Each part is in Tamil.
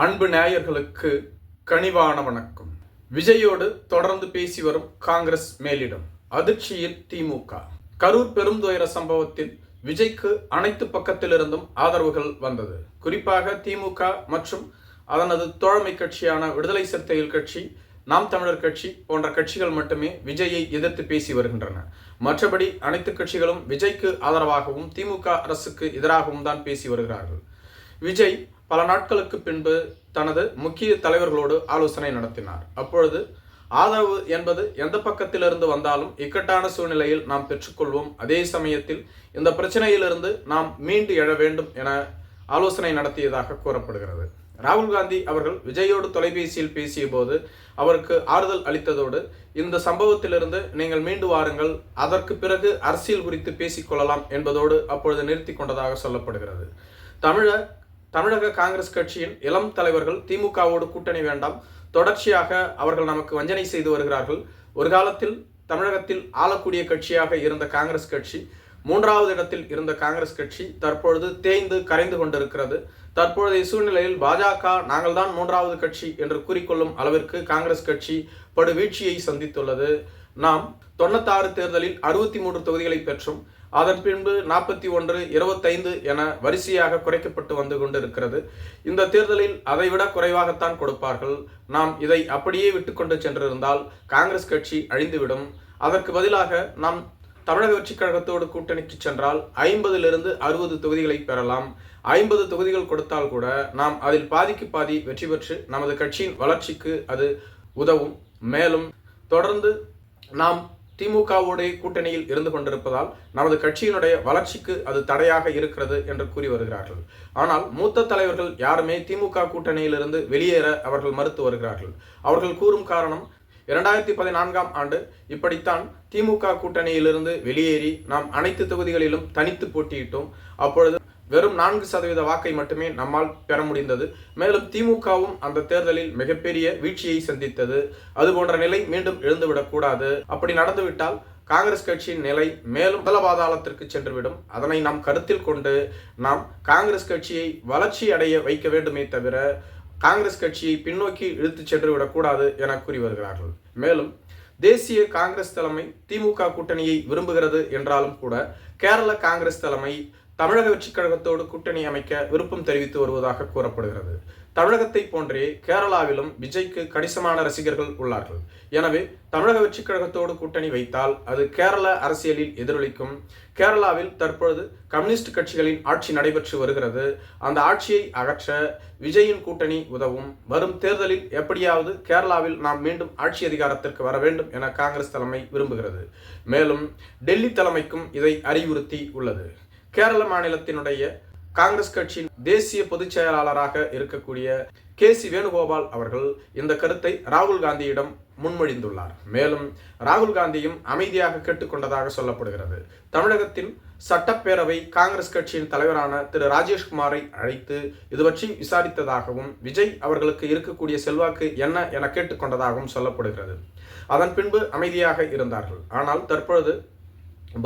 அன்பு நேயர்களுக்கு கனிவான வணக்கம். விஜயோடு தொடர்ந்து பேசி வரும் காங்கிரஸ் மேலிடம் அதிர்ச்சியில் திமுக. கரூர் பெருந்துயர சம்பவத்தில் விஜய்க்கு அனைத்து பக்கத்திலிருந்தும் ஆதரவுகள் வந்தது. குறிப்பாக திமுக மற்றும் அதனது தோழமை கட்சியான விடுதலை சிறுத்தைகள் கட்சி நாம் தமிழர் கட்சி போன்ற கட்சிகள் மட்டுமே விஜயை எதிர்த்து பேசி வருகின்றன. மற்றபடி அனைத்து கட்சிகளும் விஜய்க்கு ஆதரவாகவும் திமுக அரசுக்கு எதிராகவும் தான் பேசி வருகிறார்கள். விஜய் பல நாட்களுக்கு பின்பு தனது முக்கிய தலைவர்களோடு ஆலோசனை நடத்தினார். அப்பொழுது ஆதரவு என்பது எந்த பக்கத்திலிருந்து வந்தாலும் இக்கட்டான சூழ்நிலையில் நாம் பெற்றுக்கொள்வோம். அதே சமயத்தில் இந்த பிரச்சனையிலிருந்து நாம் மீண்டு எழ வேண்டும் என ஆலோசனை நடத்தியதாக கூறப்படுகிறது. ராகுல் காந்தி அவர்கள் விஜயோடு தொலைபேசியில் பேசிய போது அவருக்கு ஆறுதல் அளித்ததோடு இந்த சம்பவத்திலிருந்து நீங்கள் மீண்டு வாருங்கள் அதற்கு பிறகு அரசியல் குறித்து பேசிக்கொள்ளலாம் என்பதோடு அப்பொழுது நிறுத்தி கொண்டதாக சொல்லப்படுகிறது. தமிழ தமிழக காங்கிரஸ் கட்சியின் இளம் தலைவர்கள் திமுகவோடு கூட்டணி வேண்டாம். தொடர்ச்சியாக அவர்கள் நமக்கு வஞ்சனை செய்து வருகிறார்கள். ஒரு காலத்தில் தமிழகத்தில் ஆளக்கூடிய கட்சியாக இருந்த காங்கிரஸ் கட்சி மூன்றாவது இடத்தில் இருந்த காங்கிரஸ் கட்சி தற்பொழுது தேய்ந்து கரைந்து கொண்டிருக்கிறது. தற்பொழுதைய சூழ்நிலையில் பாஜக நாங்கள் தான் மூன்றாவது கட்சி என்று கூறிக்கொள்ளும் அளவிற்கு காங்கிரஸ் கட்சி படுவீழ்ச்சியை சந்தித்துள்ளது. நாம் தொண்ணூத்தாறு தேர்தலில் அறுபத்தி மூன்று தொகுதிகளை பெற்றும். அதன் பின்பு நாற்பத்தி ஒன்று இருபத்தைந்து என வரிசையாக குறைக்கப்பட்டு வந்து கொண்டிருக்கிறது. இந்த தேர்தலில் அதைவிட குறைவாகத்தான் கொடுப்பார்கள். நாம் இதை அப்படியே விட்டுக்கொண்டு சென்றிருந்தால் காங்கிரஸ் கட்சி அழிந்துவிடும். அதற்கு பதிலாக நாம் தமிழக வெற்றிக் கழகத்தோடு கூட்டணிக்கு சென்றால் ஐம்பதிலிருந்து அறுபது தொகுதிகளை பெறலாம். ஐம்பது தொகுதிகள் கொடுத்தால் கூட நாம் அதில் பாதிக்கு பாதி வெற்றி பெற்று நமது கட்சியின் வளர்ச்சிக்கு அது உதவும். மேலும் தொடர்ந்து நாம் திமுகவோடைய கூட்டணியில் இருந்து கொண்டிருப்பதால் நமது கட்சியினுடைய வளர்ச்சிக்கு அது தடையாக இருக்கிறது என்று கூறி வருகிறார்கள். ஆனால் மூத்த தலைவர்கள் யாருமே திமுக கூட்டணியிலிருந்து வெளியேற அவர்கள் மறுத்து வருகிறார்கள். அவர்கள் கூறும் காரணம் இரண்டாயிரத்தி பதினான்காம் ஆண்டு இப்படித்தான் திமுக கூட்டணியிலிருந்து வெளியேறி நாம் அனைத்து தொகுதிகளிலும் தனித்து போட்டியிட்டோம். அப்பொழுது வெறும் நான்கு சதவீத வாக்கை மட்டுமே நம்மால் பெற முடிந்தது. மேலும் திமுகவும் அந்த தேர்தலில் மிகப்பெரிய வீழ்ச்சியை சந்தித்தது. அது போன்ற நிலை மீண்டும் எழுந்துவிடக்கூடாது அப்படி நடந்துவிட்டால் காங்கிரஸ் கட்சியின் நிலை மேலும் முதல பாதாளத்திற்கு சென்றுவிடும். அதனை நாம் கருத்தில் கொண்டு நாம் காங்கிரஸ் கட்சியை வளர்ச்சி அடைய வைக்க வேண்டுமே தவிர காங்கிரஸ் கட்சியை பின்னோக்கி இழுத்து சென்று விடக்கூடாது என கூறி வருகிறார்கள். மேலும் தேசிய காங்கிரஸ் தலைமை திமுக கூட்டணியை விரும்புகிறது என்றாலும் கூட கேரள காங்கிரஸ் தலைமை தமிழக வெற்றிக் கழகத்தோடு கூட்டணி அமைக்க விருப்பம் தெரிவித்து வருவதாக கூறப்படுகிறது. தமிழகத்தை போன்றே கேரளாவிலும் விஜய்க்கு கணிசமான ரசிகர்கள் உள்ளார்கள். எனவே தமிழக வெற்றிக் கழகத்தோடு கூட்டணி வைத்தால் அது கேரள அரசியலில் எதிரொலிக்கும். கேரளாவில் தற்பொழுது கம்யூனிஸ்ட் கட்சிகளின் ஆட்சி நடைபெற்று வருகிறது. அந்த ஆட்சியை அகற்ற விஜயின் கூட்டணி உதவும். வரும் தேர்தலில் எப்படியாவது கேரளாவில் நாம் மீண்டும் ஆட்சி அதிகாரத்திற்கு வர வேண்டும் என காங்கிரஸ் தலைமை விரும்புகிறது. மேலும் டெல்லி தலைமைக்கும் இதை அறிவுறுத்தி உள்ளது. கேரள மாநிலத்தினுடைய காங்கிரஸ் கட்சியின் தேசிய பொதுச் செயலாளராக இருக்கக்கூடிய கே சி வேணுகோபால் அவர்கள் இந்த கருத்தை ராகுல் காந்தியிடம் முன்மொழிந்துள்ளார். மேலும் ராகுல் காந்தியும் அமைதியாக கேட்டுக்கொண்டதாக சொல்லப்படுகிறது. தமிழகத்தின் சட்டப்பேரவை காங்கிரஸ் கட்சியின் தலைவரான திரு. ராஜேஷ்குமாரை அழைத்து இது பற்றி விசாரித்ததாகவும் விஜய் அவர்களுக்கு இருக்கக்கூடிய செல்வாக்கு என்ன என கேட்டுக்கொண்டதாகவும் சொல்லப்படுகிறது. அதன் பின்பு அமைதியாக இருந்தார்கள். ஆனால் தற்பொழுது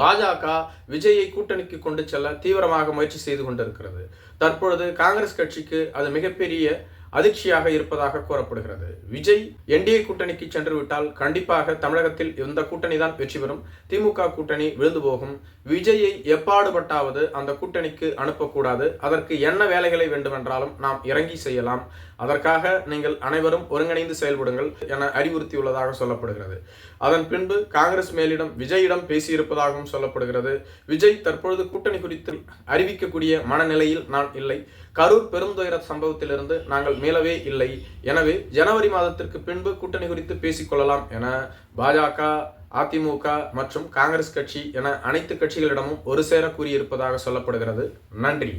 பாஜக விஜயை கூட்டணிக்கு கொண்டு செல்ல தீவிரமாக முயற்சி செய்து கொண்டிருக்கிறது. தற்பொழுது காங்கிரஸ் கட்சிக்கு அது மிகப்பெரிய அதிர்ச்சியாக இருப்பதாக கூறப்படுகிறது. விஜய் என்டிஏ கூட்டணிக்கு சென்று விட்டால் கண்டிப்பாக தமிழகத்தில் இந்த கூட்டணி தான் வெற்றி பெறும். திமுக கூட்டணி விழுந்து போகும். விஜயை எப்பாடுபட்டாவது அந்த கூட்டணிக்கு அனுப்பக்கூடாது. அதற்கு என்ன வேலைகளை வேண்டுமென்றாலும் நாம் இறங்கி செய்யலாம். அதற்காக நீங்கள் அனைவரும் ஒருங்கிணைந்து செயல்படுங்கள் என அறிவுறுத்தியுள்ளதாக சொல்லப்படுகிறது. அதன் பின்பு காங்கிரஸ் மேலிடம் விஜயிடம் பேசியிருப்பதாகவும் சொல்லப்படுகிறது. விஜய் தற்பொழுது கூட்டணி குறித்து அறிவிக்கக்கூடிய மனநிலையில் நான் இல்லை. கரூர் பெருந்துயர சம்பவத்திலிருந்து நாங்கள் மீளவே இல்லை. எனவே ஜனவரி மாதத்திற்கு பின்பு கூட்டணி குறித்து பேசிக்கொள்ளலாம் என பாஜக அதிமுக மற்றும் காங்கிரஸ் கட்சி என அனைத்து கட்சிகளிடமும் ஒரு சேர கூறியிருப்பதாக சொல்லப்படுகிறது. நன்றி.